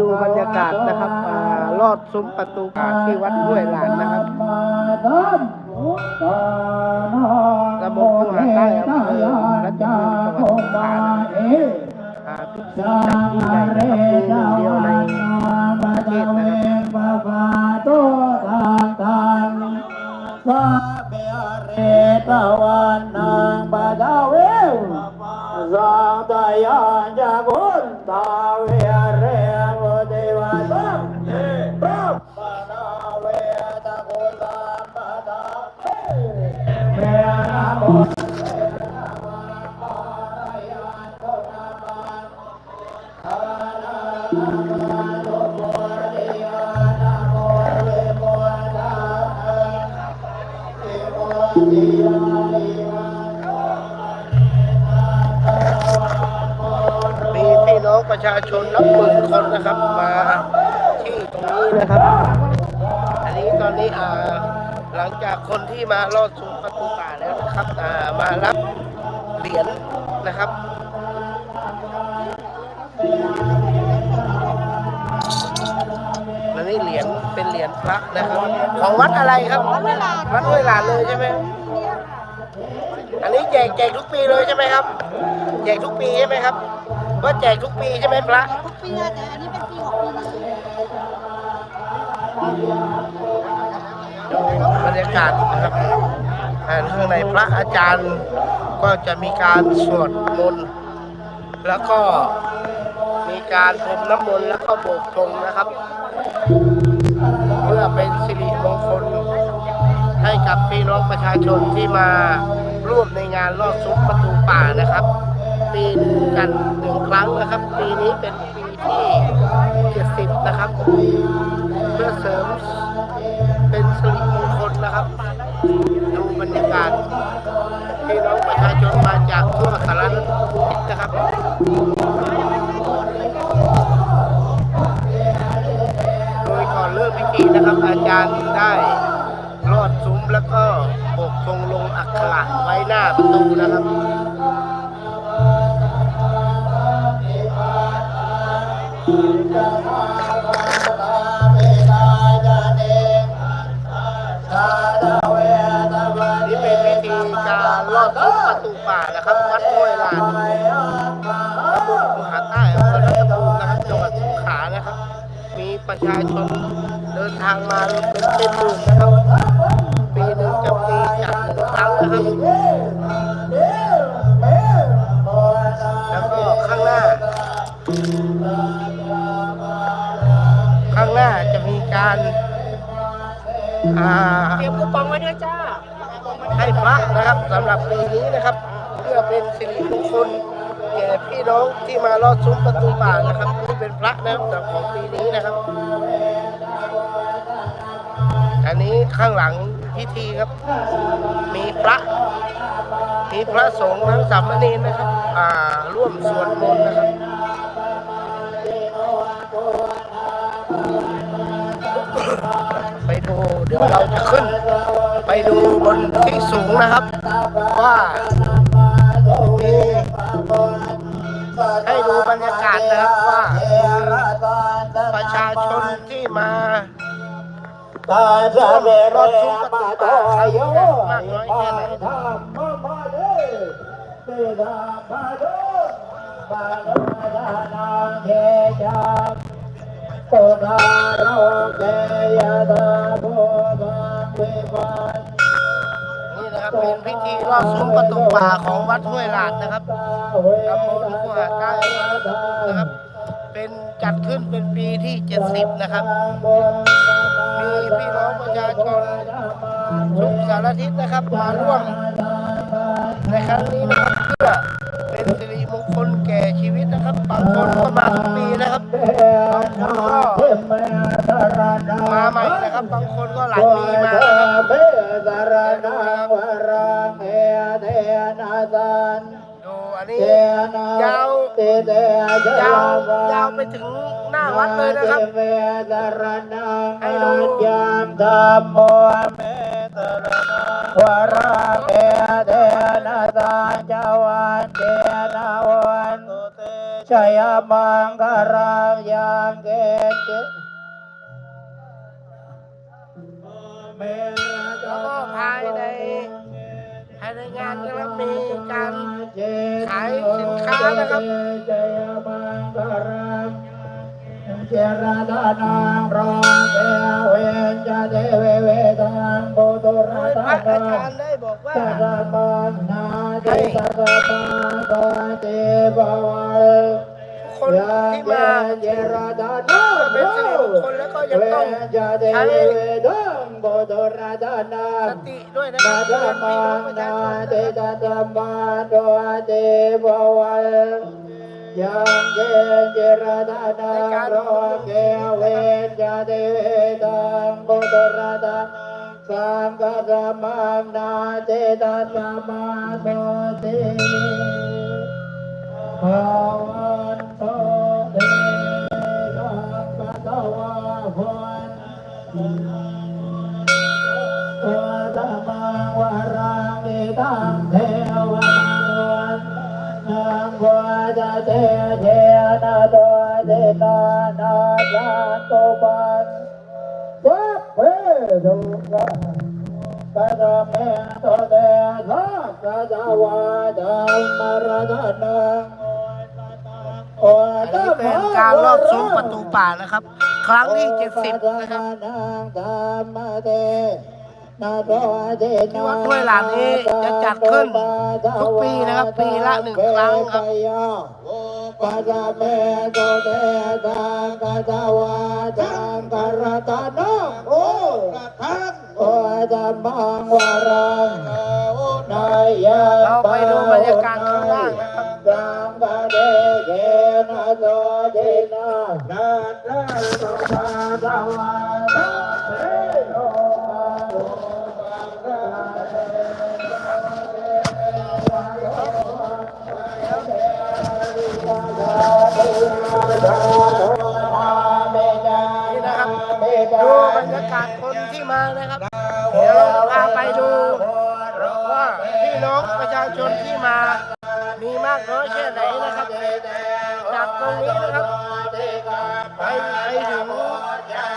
ดูบรรยากาศนะครับอลอดซุ้มประตูป่าที่วัดห้วยหลานนะครับตำบลคูหาใต้อำเภอรัตนบุรีจังหวัดสงขลานะครับอ่าพิธีจัดยิ่ใหญ่นะครับมีหนึ่งเดียวในประเทศนะครับตวันนางบาดาเวสังตยานจะบุญตาเว ชนนับหมื่นคนนะครับ มาที่ตรงนี้นะครับ อันนี้ตอนนี้อ่าหลังจากคนที่มารอดซุ้มประตูป่าแล้วนะครับอ่ามารับเหรียญนะครับอันนี้เหรียญเป็นเหรียญพระนะครับ ของวัดอะไรครับวัดห้วลาวัดห้วลาเลยใช่ไหมอันนี้แจกแจกทุกปีเลยใช่ไหมครับแจกทุกปีใช่ไหมครับ ว่าแจกทุกปีใช่ไหมพระทุกปีอะแต่อันนี้เป็นปีของปีนี้บรรยากาศนะครับอ่าข้างในพระอาจารย์ก็จะมีการสวดมนต์แล้วก็มีการพรมน้ำมนต์แล้วก็โบกธงนะครับ เพื่อเป็นสิริมงคลให้กับพี่น้องประชาชนที่มาร่วมในงานลอดซุ้มประตูป่านะครับ ปีหนึ่งกันหนึ่งครั้งนะครับ ปีนี้เป็นปีที่70นะครับ เพื่อเสริมเป็นสิริมงคลนะครับ ดูบรรยากาศพี่น้องประชาชนมาจากทั่วสารทิศนะครับโดยก่อนเริ่มพิธีนะครับ อาจารย์ได้รอดซุ้มแล้วก็ปกธงลงอักขระไว้หน้าประตูนะครับ ประชาชนเดินทางมาเป็นเป็นหมื่นนะครับ ปีหนึ่งจะมีจัดหนึ่งครั้งนะครับแล้วก็ข้างหน้า ข้างหน้าจะมีการอ่าเตรียมคูปองไว้ด้วยจ้าให้พระนะครับสำหรับปีนี้นะครับ เพื่อเป็นสิริมงคลแก่พี่น้องที่มารอดซุ้มประตูป่านะครับที่ เป็นพระนะครับของปีนี้นะครับ อันนี้ข้างหลังพิธีครับ มีพระ มีพระสงฆ์ทั้งสามเณรนะครับ อ่า ร่วมสวดมนต์นะครับไปดูเดี๋ยวเราจะขึ้น ไปดูบนที่สูงนะครับ ว่ามีให้ดูบรรยากาศนะครับว่า ชาชนที่มาตาจะเมรมาโตโยมากน้อยแค่ไหนธรรมมาเดเตดามาโดปาโนดานาเกจาโตดาโรเกยดาโบดาเวปันนี่นะครับเป็นพิธีรอดซุ้มประตูป่าของวัดห้วยลาดนะครับตำบลคูหาใต้อำเภอรัตนบุรีนะครับ เป็นจัดขึ้นเป็นปีที่ 70 นะครับ มีพี่น้องประชาชนทุกสารทิศนะครับมาร่วม ในครั้งนี้นะครับเพื่อเป็นสิริมงคลแก่ชีวิตนะครับบางคนก็มาทุกปีนะครับบางคนก็มาใหม่นะครับบางคนก็หลายปีมา ยาวยาวไปถึงหน้าวัดเลยนะครับให้ดูยามธรรมโมเมตรนังวรังเอเทนาสันจาวันเทนาวันตุเตชยมังคารังยังเกเจแล้วก็ภายใน ภายในงานนะครับมีการขายสินค้านะครับเจรังเจรดานังรองเทเวนจะเทเวเวทังโบตุระตาระอาจารย์ได้บอกว่าสัรมังนาเทสะมาตาเทบวาคนที่มาเจรดานังเป็นสิริมงคลแล้วก็ยังต้องจะ เทเวเวทังโบตุระตานัสงติด้วยนะคนารับธเพื่อนมาพี่น้องประชาชนนาเตตธรรมาโดเตบวายังเกเจรดานาโรเกเวนจเตเวตังบุตระตาสังฆธรรมังนาเตตธรรมาโดเตภาวันโตเตสังฆตวาวัน จเตเทนะโดเตตานาจันตุปันสัพเพทุกขปะตะเมตเตสัพพะทวาธัมมรณังโออันนี้เป็นการรอบซุ้มประตูป่านะครับ ครั้งที่70นะครับ วัดห้วยหลานนี้จะจัดขึ้นทุกปีนะครับ ปีละหนึ่งครั้งครับปะจาเมโตเตตังกะตวาจังกะระตานังโอทังโอจัมมังวารังนายะเราไปดูบรรยากาศข้างล่างนะครับสังกะเดเกนะโตเดนะนานาโตปะตวาตา นี่นะครับดูบรรยากาศคนที่มานะครับ เดี๋ยวเราพาไปดูว่าพี่น้องประชาชนที่มา มีมากน้อยแค่ไหนนะครับ จากตรงนี้นะครับไปไปถึง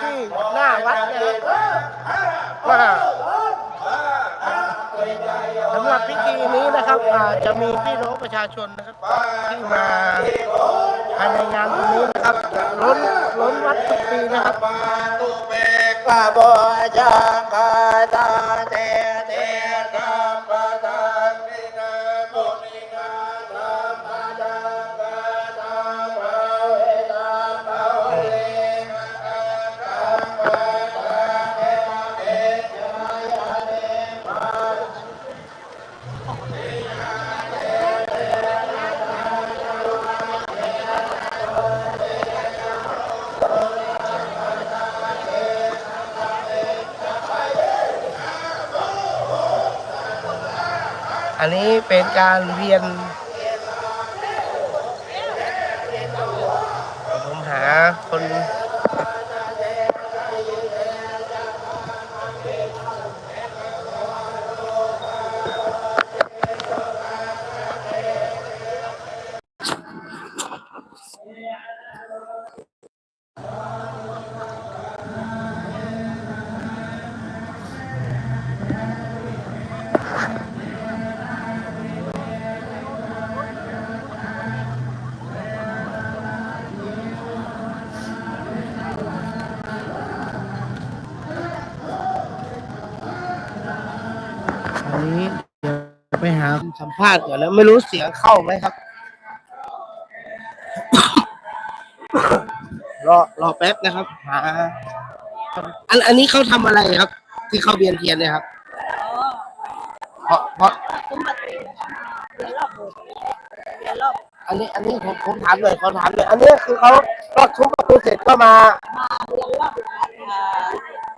ที่หน้าวัดนะครับว่าสำหรับพิธีนี้นะครับจะมีพี่น้องประชาชนนะครับที่มา ภายในงานนี้นะครับล้นล้นวัดทุกปีนะครับกะโบจางกาตาเต อันนี้เป็นการเรียน อันนี้เดี๋ยวไปหาสัมภาษณ์ก่อนแล้วไม่รู้เสียงเข้าไหมครับ รอรอแป๊บนะครับ หา อันอันนี้เขาทำอะไรครับ ที่เขาเบียนเทียนเนี่ยครับ เพราะเพราะคุ้มมาตีเดี๋ยวรอบหมู่เดี๋ยวรอบอันนี้อันนี้ผมผมถามเลยเขาถามเลยอันนี้คือเขารอบทุบประตูเสร็จก็มามาเรียนรอบอ่า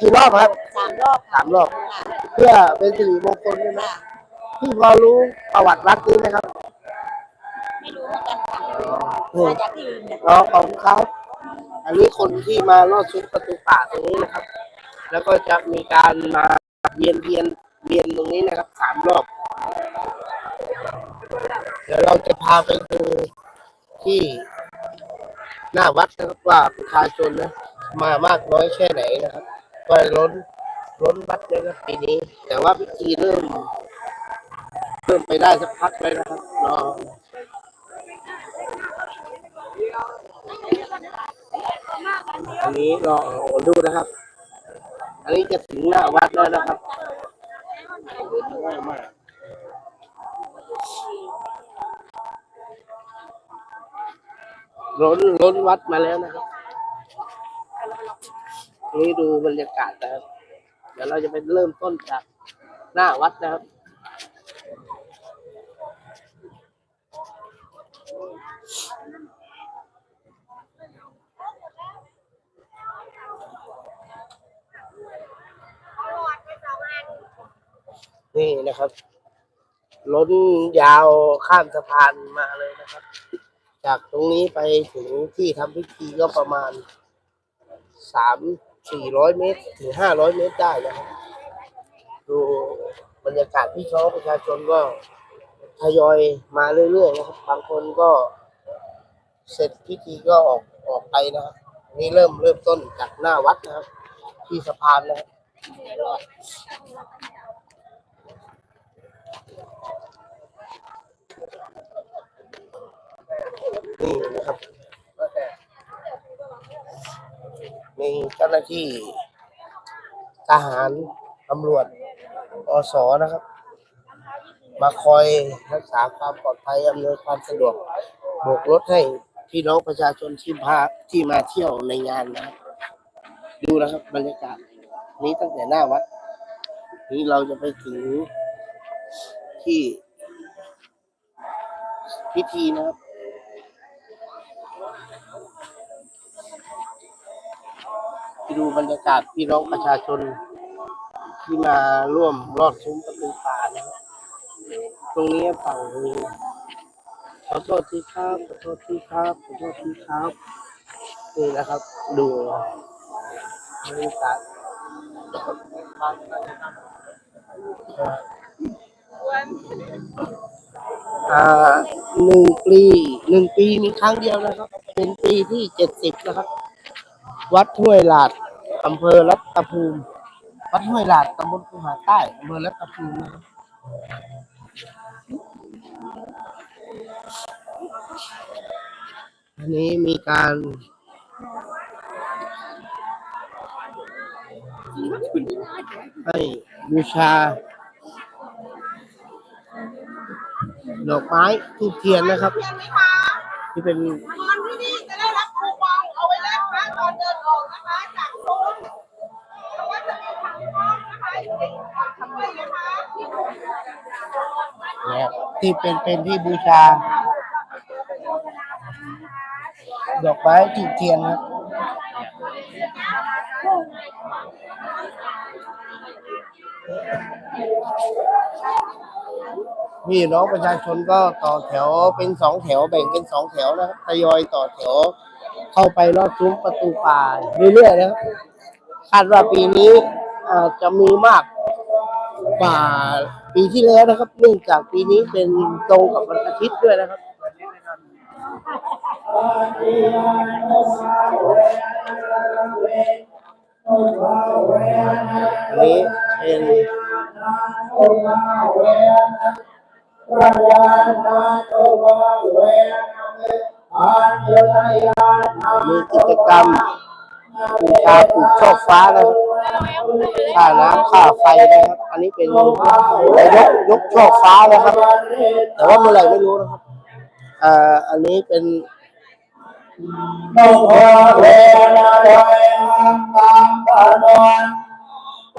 กี่รอบครับสามรอบสามรอบ เพื่อเป็นสิริมงคลใช่ไหมพี่พอรู้ประวัติวัดนี้ไหมครับ ไม่รู้เหมือนกันค่ะมาจากที่อื่นเนี่ยน้องของครับอันนี้คนที่มาลอดซุ้มประตูป่าตรงนี้นะครับ แล้วก็จะมีการมาเวียนเวียนเวียนตรงนี้นะครับสามรอบ เดี๋ยวเราจะพาไปดูที่หน้าวัดนะครับว่าประชาชนนะมามากน้อยแค่ไหนนะครับ ก็ล้นล้นวัดเลยนะปีนี้ แต่ว่าพิธีเริ่ม เริ่มไปได้สักพักเลยนะครับรออันนี้รอดูนะครับ อันนี้จะถึงหน้าวัดแล้วนะครับล้นล้นวัดมาแล้วนะครับ นี่ดูบรรยากาศนะครับ เดี๋ยวเราจะไปเริ่มต้นจากหน้าวัดนะครับ นี่นะครับล้นยาวข้ามสะพานมาเลยนะครับ จากตรงนี้ไปถึงที่ทำพิธีก็ประมาณสาม สี่ร้อยเมตรถึงห้าร้อยเมตรได้นะครับ ดูบรรยากาศพี่น้อประชาชนก็ทยอยมาเรื่อยๆนะครับ บางคนก็เสร็จพิธีก็ออกออกไปนะครับนี่เริ่มเริ่มต้นจากหน้าวัดนะครับ ที่สะพานนะครับนี่นะครับ มีเจ้า หน้าที่ทหารตำรวจอสอนะครับ มาคอยรักษาความปลอดภัยอำนวยความสะดวกโบกรถให้พี่น้องประชาชนที่พาที่มาเที่ยวในงานนะครับดูนะครับบรรยากาศนี้ตั้งแต่หน้าวัด นี้เราจะไปถึงที่พิธีนะครับ ไป ดูบรรยากาศพี่น้องประชาชนที่มาร่วมรอดซุ้มประตูป่านะครับตรงนี้ฝั่งนี้ขอโทษที่ครับขอโทษที่ครับขอโทษที่ครับนี่นะครับ ดูบรรยากาศหนึ่งปีหนึ่งปีมีครั้งเดียวนะครับ เป็นปีที่เจ็ดสิบนะครับ วัดห้วยหลาดอำเภอรัตภูมิ วัดห้วยหลาดตำบลภูหาใต้อำเภอรัตภูมินะครับอันนี้มีการให้บูชา ดอกไม้ทูบเทียนนะครับ ที่เป็นมันที่นี่จะได้ ตอนเดินออกนะคะจากซุ้มแล้วก็จะมีถังทองนะคะอยู่ในถังเลยนะคะเนี่ที่เป็นเป็นที่บูชา ดอกไม้ทูบเทียนนะครับพี่น้องประชาชนก็ต่อแถวเป็นสองแถวแบ่งเป็นสองแถวนะครับทยอยต่อแถว เข้าไปรอบซุ้มประตูป่าเรื่อยๆนะครับคาดว่าปีนี้จะมีมากกว่าปีที่แล้วนะครับ เนื่องจากปีนี้เป็นตรงกับวันอาทิตย์ด้วยนะครับอันนี้เป็น มีกิจกรรมบูชาปลูกช่อฟ้านะครับค่าน้ำค่าไฟนะครับ อันนี้เป็นยกยกช่อฟ้านะครับ แต่ว่าเมื่อไหร่ไม่รู้นะครับอ่าอันนี้เป็นนเจดีย์นะอันนี้เป็นเจดีย์ครับที่วัดห้วยนาเวนะตุยปะปะโรตะโตตุปาวะโตานน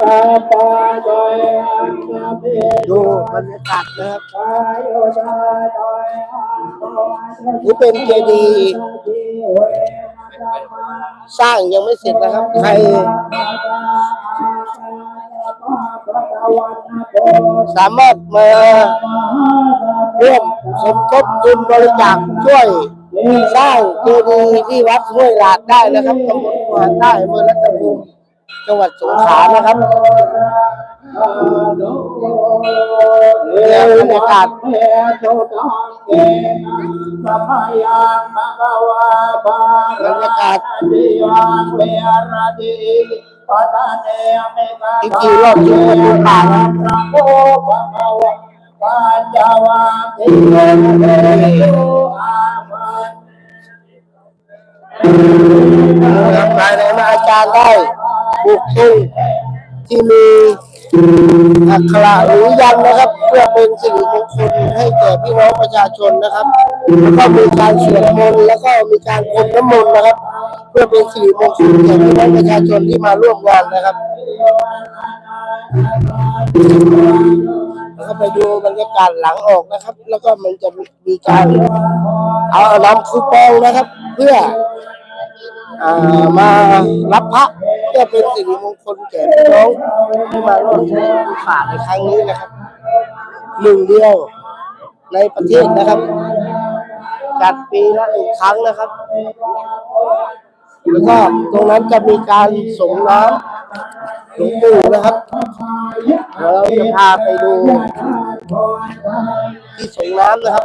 ตาปาโดยอันยาพิดูบรรยากาศนะครับนี่เป็นเจดีย์สร้างยังไม่เสร็จนะครับ ใคร สามารถมา ร่วมสมทบทุนบริจาคช่วยสร้างเจดีย์ที่วัดห้วยหลาดได้นะครับตำบลขวใต้อำเภอรัตภูมิจังหวัดสงขลานะครับเนี่ยบรรยากาศบรรยากาศพิธีรอบชุมนุมป่านะพระ โมพระภาวะปัญญาวาทิโยอามันนะครับภาในมาอาจารย์ได้บุกตุงที่มีอักขระหรือยันนะครับ เพื่อเป็นสิริมงคลให้แก่พี่น้องประชาชนนะครับแล้วก็มีการสวดมนต์แล้วก็มีการพรมน้ำมนต์นะครับ เพื่อเป็นสิริมงคลแก่พี่น้องประชาชนที่มาร่วมงานนะครับ แล้วก็ไปดูบรรยากาศหลังออกนะครับ แล้วก็มันจะมีการเอานำคูปองนะครับ เพื่ออ่ามารับพระเพื่อเป็นสิริมงคลแก่น้องที่มาร่วมชุมนุมป่าในครั้งนี้นะครับหนึ่งเดียวในประเทศนะครับ จัดปีละหนึ่งครั้งนะครับ แล้วก็ตรงนั้นจะมีการส่งน้ำ หลวงปู่นะครับเดี๋ยวเราจะพาไปดูที่ส่งน้ำนะครับ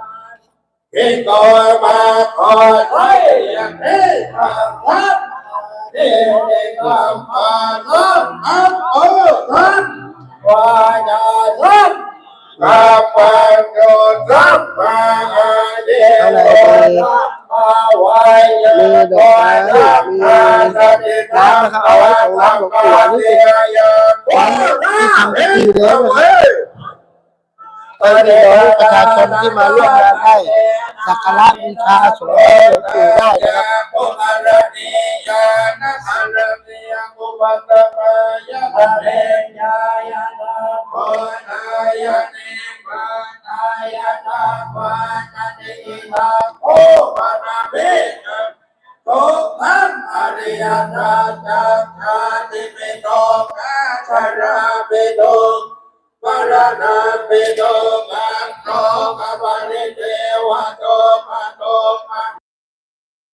นาคายาเนียอุปัตมายาปิญญายาโอตายาติปานายาตามาตติยา เมวาริโยกินตัวมาขอใช้อย่างนี้ทำทับนี่เองทำมาทำอันโอ้ท่ายทำมาเดียวมาไว้ยังมีดอกไม้มีน้ำนะครับเอาไว้ของน้ำหลวงปู่อันนี่เป็นวันที่ทำพิธีแล้วนะครับตอนนี้น้องประชาชนที่มาร่วมงานได้สักการะบูชาสมเด็จหลวงปู่ได้นะครับโออาราณียานะอาราณียอุปัตมายะอะเรญายานอนายานิมานานิมิทุกขันอริยนาจักขาติปิโตกาชราปิโต มรณะปิโตมันโตมะปะริเทวะโตมะโตมะ